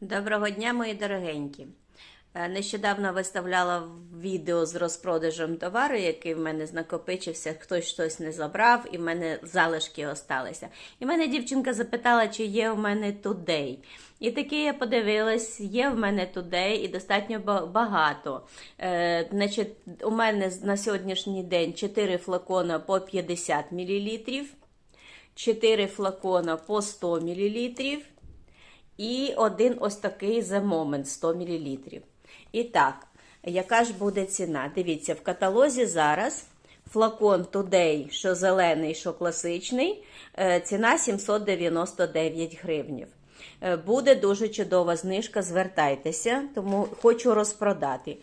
Доброго дня, мої дорогенькі. Е, Нещодавно виставляла відео з розпродажем товару, який в мене накопичився, хтось щось не забрав, і в мене залишки осталися. І мене дівчинка запитала, чи є в мене тудей. І таки я подивилась, є в мене тудей і достатньо багато. Е, значить, у мене на сьогоднішній день 4 флакона по 50 мл, 4 флакона по 100 мл. І один ось такий The Moment 100 мл. І так, яка ж буде ціна? Дивіться, в каталозі зараз флакон Today, що зелений, що класичний, е, ціна 799 гривнів. Е, Буде дуже чудова знижка, звертайтеся, тому хочу розпродати.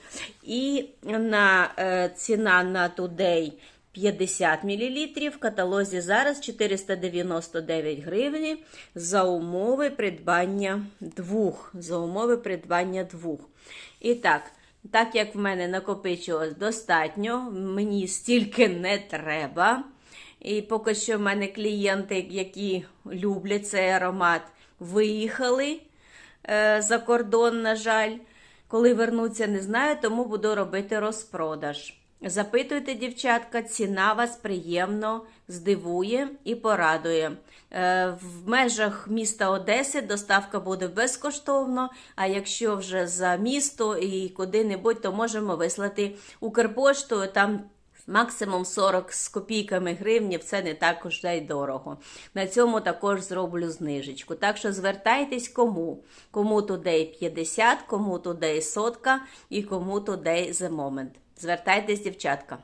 І на е, ціна на Today 50 мл, в каталозі зараз 499 гривень за умови придбання двох. За умови придбання двох. І так, так як в мене накопичилось достатньо, мені стільки не треба. І поки що в мене клієнти, які люблять цей аромат, виїхали е, за кордон, на жаль. Коли вернуться, не знаю, тому буду робити розпродаж. Запитуйте, дівчатка, ціна вас приємно здивує і порадує. Е, В межах міста Одеси доставка буде безкоштовно, а якщо вже за місто і куди-небудь, то можемо вислати Укрпоштою. Там Максимум 40 з копійками гривнів це не так уж й дорого. На цьому також зроблю знижечку. Так що звертайтесь кому. Кому тудей 50, кому тудей сотка і кому тудей the moment. Звертайтесь, дівчатка.